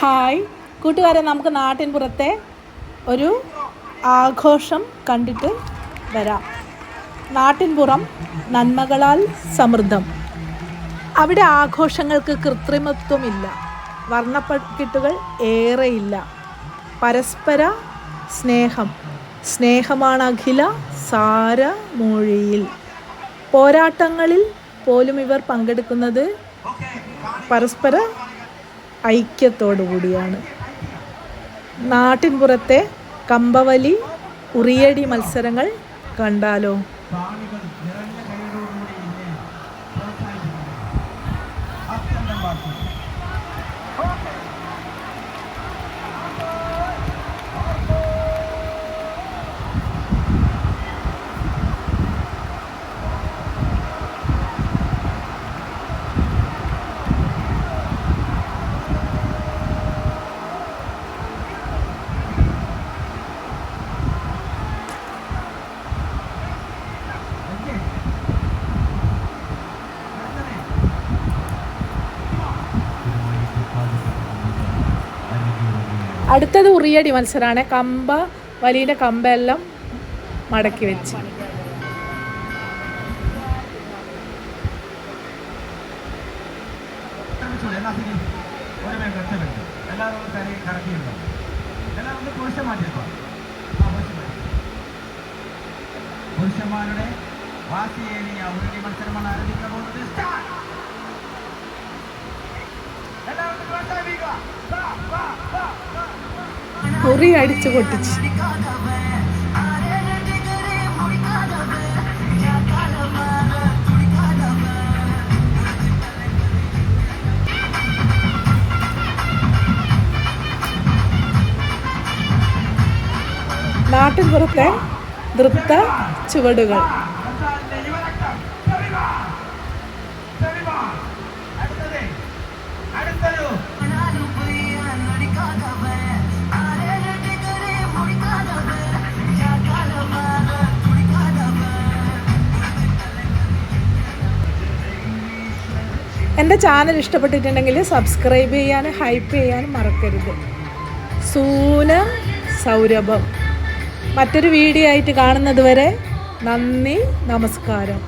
Hi. കൂട്ടുകാരെ നമുക്ക് നാട്ടിൻപുറത്തെ ഒരു ആഘോഷം കണ്ടിട്ട് വരാം. നാട്ടിൻപുറം നന്മകളാൽ സമൃദ്ധം. അവിടെ ആഘോഷങ്ങൾക്ക് കൃത്രിമത്വമില്ല. വർണപ്പക്കിട്ടുകൾ ഏറെയില്ല. പരസ്പര സ്നേഹം. സ്നേഹമാണ് അഖില സാര മൊഴിയിൽ പോരാട്ടങ്ങളിൽ പോലും ഇവർ പങ്കെടുക്കുന്നത് പരസ്പര ഐക്യത്തോടു കൂടിയാണ് നാട്ടിൻപുറത്തെ കമ്പവലി ഉറിയടി മത്സരങ്ങൾ കണ്ടാലോ? അടുത്തത് ഉറിയടി മത്സരമാണ് കമ്പ വലിയുടെ കമ്പെല്ലാം മടക്കി വെച്ച്. പുരുഷന്മാരുടെ വാശിയേറിയ ഉരുളി മത്സരമാണ് ആരംഭിക്കാൻ പോകുന്നത്. വാ, വാ, വാ, വാ. ഉറി അടിച്ചു പൊട്ടിച്ച് നാട്ടിൻപുറത്തെ നൃത്ത ചുവടുകൾ എന്റെ ചാനൽ ഇഷ്ടപ്പെട്ടിട്ടുണ്ടെങ്കിൽ സബ്സ്ക്രൈബ് ചെയ്യാനും ഹൈപ്പ് ചെയ്യാൻ മറക്കരുത്. സൂന സൗരഭം. മറ്റൊരു വീഡിയോ ആയിട്ട് കാണുന്നത് വരെ നന്ദി നമസ്കാരം.